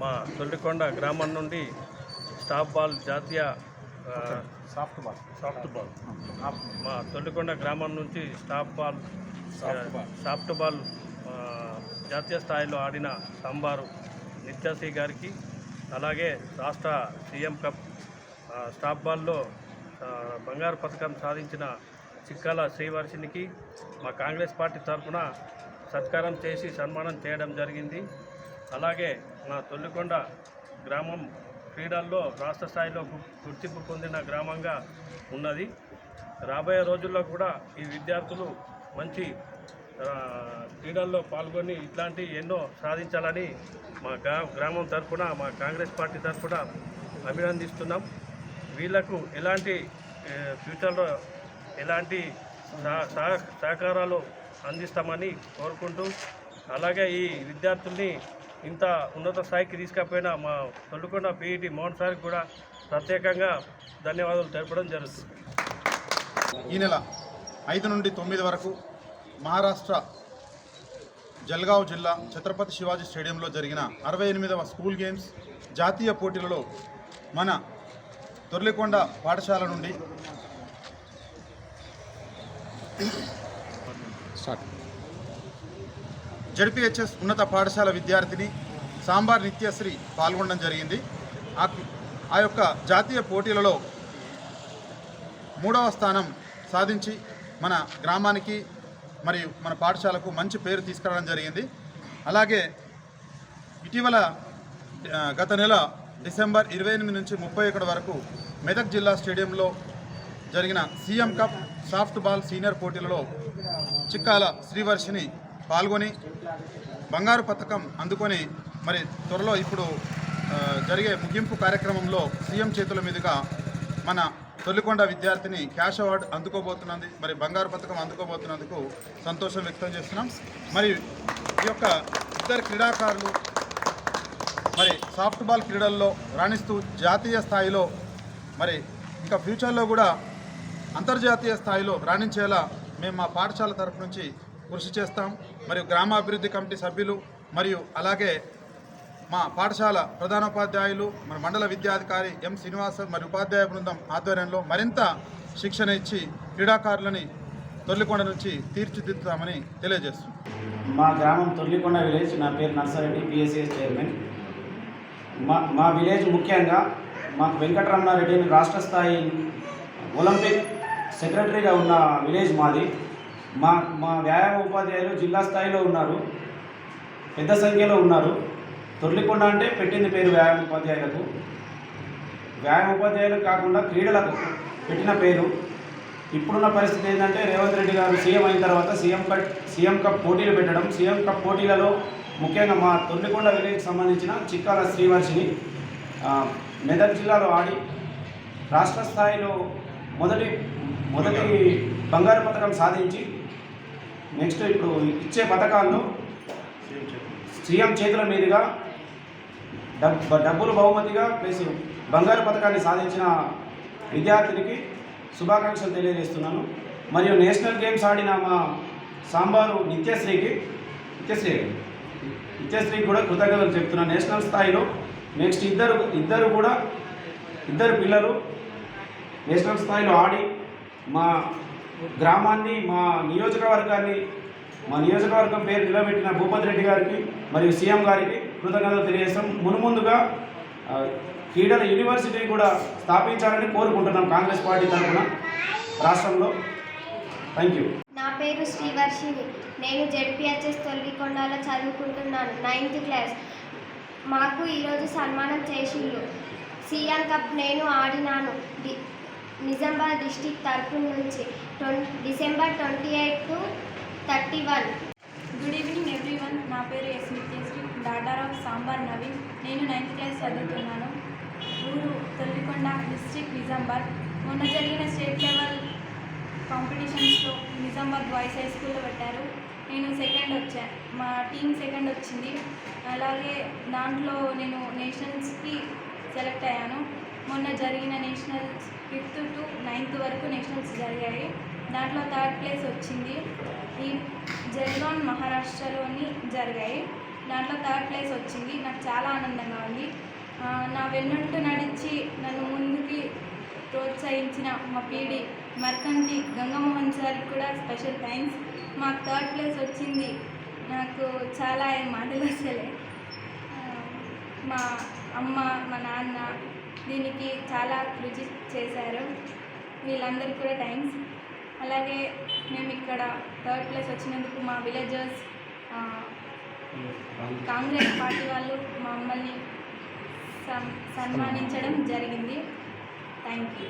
మా తొల్లికొండ గ్రామం నుండి స్టాప్ బాల్ జాతీయ సాఫ్ట్ బాల్. Soft ball. మా తొల్లికొండ గ్రామం నుంచి స్టాప్ బాల్ సాఫ్ట్ బాల్. జాతీయ స్థాయిలో ఆడిన సాంబారు నిత్యాశ్రీ గారికి అలాగే రాష్ట్ర సీఎం కప్ ఆ, స్టాప్ బాల్లో బంగారు పథకం సాధించిన చిక్కాల శ్రీవర్షినికి మా కాంగ్రెస్ పార్టీ తరఫున సత్కారం చేసి సన్మానం చేయడం జరిగింది. అలాగే మా తొల్లికొండ గ్రామం క్రీడల్లో రాష్ట్ర స్థాయిలో గుర్తింపు పొందిన గ్రామంగా ఉన్నది. రాబోయే రోజుల్లో కూడా ఈ విద్యార్థులు మంచి క్రీడల్లో పాల్గొని ఇట్లాంటి ఎన్నో సాధించాలని మా గ్రా గ్రామం తరఫున మా కాంగ్రెస్ పార్టీ తరఫున అభినందిస్తున్నాం. వీళ్ళకు ఎలాంటి ఫ్యూచర్లో ఎలాంటి సహ- సహ- సహకారాలు అందిస్తామని కోరుకుంటూ అలాగే ఈ విద్యార్థుల్ని ఇంత ఉన్నత స్థాయికి తీసుకపోయిన మా తొల్లుకొండ పీఈటీ మోహన్ సార్కి కూడా ప్రత్యేకంగా ధన్యవాదాలు తెలపడం జరుగుతుంది. ఈ నెల ఐదు నుండి తొమ్మిది వరకు మహారాష్ట్ర జల్గావ్ జిల్లా ఛత్రపతి శివాజీ స్టేడియంలో జరిగిన అరవై ఎనిమిదవ స్కూల్ గేమ్స్ జాతీయ పోటీలలో మన తొర్లికొండ పాఠశాల నుండి జడ్పిహెచ్ఎస్ ఉన్నత పాఠశాల విద్యార్థిని సాంబార్ నిత్యశ్రీ పాల్గొనడం జరిగింది. ఆ యొక్క జాతీయ పోటీలలో మూడవ స్థానం సాధించి మన గ్రామానికి మరియు మన పాఠశాలకు మంచి పేరు తీసుకురావడం జరిగింది. అలాగే ఇటీవల గత నెల డిసెంబర్ ఇరవై ఎనిమిది నుంచి ముప్పై ఒకటి వరకు మెదక్ జిల్లా స్టేడియంలో జరిగిన CM cup soft ball senior పోటీలలో చిక్కాల శ్రీవర్షిని పాల్గొని బంగారు పథకం అందుకొని మరి త్వరలో ఇప్పుడు జరిగే ముగింపు కార్యక్రమంలో సీఎం చేతుల మీదుగా మన తొలికొండ విద్యార్థిని క్యాష్ అవార్డు అందుకోబోతున్నది. మరి బంగారు పథకం అందుకోబోతున్నందుకు సంతోషం వ్యక్తం చేస్తున్నాం. మరి ఈ యొక్క ఇద్దరు క్రీడాకారులు మరి సాఫ్ట్బాల్ క్రీడల్లో రాణిస్తూ జాతీయ స్థాయిలో మరి ఇంకా ఫ్యూచర్లో కూడా అంతర్జాతీయ స్థాయిలో రాణించేలా మేము మా పాఠశాల తరఫు నుంచి కృషి చేస్తాం. మరియు గ్రామాభివృద్ధి కమిటీ సభ్యులు మరియు అలాగే మా పాఠశాల ప్రధానోపాధ్యాయులు మన మండల విద్యాధికారి ఎం శ్రీనివాసన్ మరియు ఉపాధ్యాయ బృందం ఆధ్వర్యంలో మరింత శిక్షణ ఇచ్చి క్రీడాకారులని తొల్లికొండ నుంచి తీర్చిదిద్దుతామని తెలియజేస్తుంది మా గ్రామం తొర్లికొండ విలేజ్ నా పేరు నర్సారెడ్డి పిఎస్సిఎస్ చైర్మన్. మా మా విలేజ్ ముఖ్యంగా మాకు వెంకటరమణారెడ్డి రాష్ట్ర స్థాయి ఒలింపిక్ సెక్రటరీగా ఉన్న విలేజ్ మాది. మా మా వ్యాయామ ఉపాధ్యాయులు జిల్లా స్థాయిలో ఉన్నారు. పెద్ద సంఖ్యలో ఉన్నారు. తొర్లికొండ అంటే పెట్టింది పేరు వ్యాయామ ఉపాధ్యాయులకు. వ్యాయామ ఉపాధ్యాయులకు కాకుండా క్రీడలకు పెట్టిన పేరు. ఇప్పుడున్న పరిస్థితి ఏంటంటే రేవంత్ రెడ్డి గారు సీఎం అయిన తర్వాత సీఎం కప్ సీఎం కప్ పోటీలు పెట్టడం సీఎం కప్ పోటీలలో ముఖ్యంగా మా తొర్లికొండ విలేజ్కి సంబంధించిన చిక్కాల శ్రీవర్షిని మెదక్ జిల్లాలో ఆడి రాష్ట్ర స్థాయిలో మొదటి మొదటి బంగారు పథకం సాధించి నెక్స్ట్ ఇప్పుడు ఇచ్చే పథకాలను సీఎం చేతుల మీదుగా డబ్ డబ్బులు బహుమతిగా ప్లస్ బంగారు పథకాన్ని సాధించిన విద్యార్థినికి శుభాకాంక్షలు తెలియజేస్తున్నాను. మరియు నేషనల్ గేమ్స్ ఆడిన మా సాంబారు నిత్యశ్రీకి నిత్యశ్రీ నిత్యశ్రీకి కూడా కృతజ్ఞతలు చెప్తున్నాను నేషనల్ స్థాయిలో నెక్స్ట్ ఇద్దరు ఇద్దరు కూడా ఇద్దరు పిల్లలు నేషనల్ స్థాయిలో ఆడి మా గ్రామాన్ని మా నియోజకవర్గాన్ని మా నియోజకవర్గం పేరు నిలబెట్టిన భూపతి రెడ్డి గారికి మరియు సీఎం గారికి కృతజ్ఞతలు తెలియజేస్తాం. మునుముందుగా క్రీడల యూనివర్సిటీ కూడా స్థాపించాలని కోరుకుంటున్నాం కాంగ్రెస్ పార్టీ తరఫున రాష్ట్రంలో. థ్యాంక్ యూ నా పేరు శ్రీవర్షిని నేను జెడ్పిహెచ్ఎస్ తొలగికొండలో చదువుకుంటున్నాను నైన్త్ క్లాస్. మాకు ఈరోజు సన్మానం చేసిండ్రు. సీఎం కప్ నేను ఆడినాను. నిజామాబాద్ డిస్టిక్ తరపు నుంచి December twenty eight to thirty one. Good evening everyone. నా పేరు ఎస్ నిత్యశ్రీ ఆఫ్ సాంబార్ నవీన్ నేను నైన్త్ క్లాస్ చదువుతున్నాను. ఊరు తొలికొండ డిస్టిక్ నిజామాబాద్ మొన్న జరిగిన స్టేట్ లెవెల్ కాంపిటీషన్స్లో నిజామాబాద్ బాయ్స్ హై స్కూల్లో పెట్టారు. నేను సెకండ్ వచ్చాను మా టీం సెకండ్ వచ్చింది. అలాగే దాంట్లో నేను నేషన్స్కి సెలెక్ట్ అయ్యాను. మొన్న జరిగిన నేషనల్స్ ఫిఫ్త్ టు నైన్త్ వరకు నేషనల్స్ జరిగాయి. దాంట్లో థర్డ్ ప్లేస్ వచ్చింది. ఈ జల్గాన్ మహారాష్ట్రలోని జరిగాయి. దాంట్లో థర్డ్ ప్లేస్ వచ్చింది. నాకు చాలా ఆనందంగా ఉంది. నా వెన్నంట నడిచి నన్ను ముందుకి ప్రోత్సహించిన మా పీడి మర్కంటి గంగమోహన్ సార్కి కూడా స్పెషల్ థ్యాంక్స్. మాకు థర్డ్ ప్లేస్ వచ్చింది. నాకు చాలా ఏం మాటలు అసలే. మా అమ్మ మా నాన్న దీనికి చాలా కృషి చేశారు. వీళ్ళందరికీ కూడా థ్యాంక్స్ అలాగే మేము ఇక్కడ థర్డ్ ప్లేస్ వచ్చినందుకు మా విలేజర్స్ కాంగ్రెస్ పార్టీ వాళ్ళు మమ్మల్ని సన్మానించడం జరిగింది. Thank you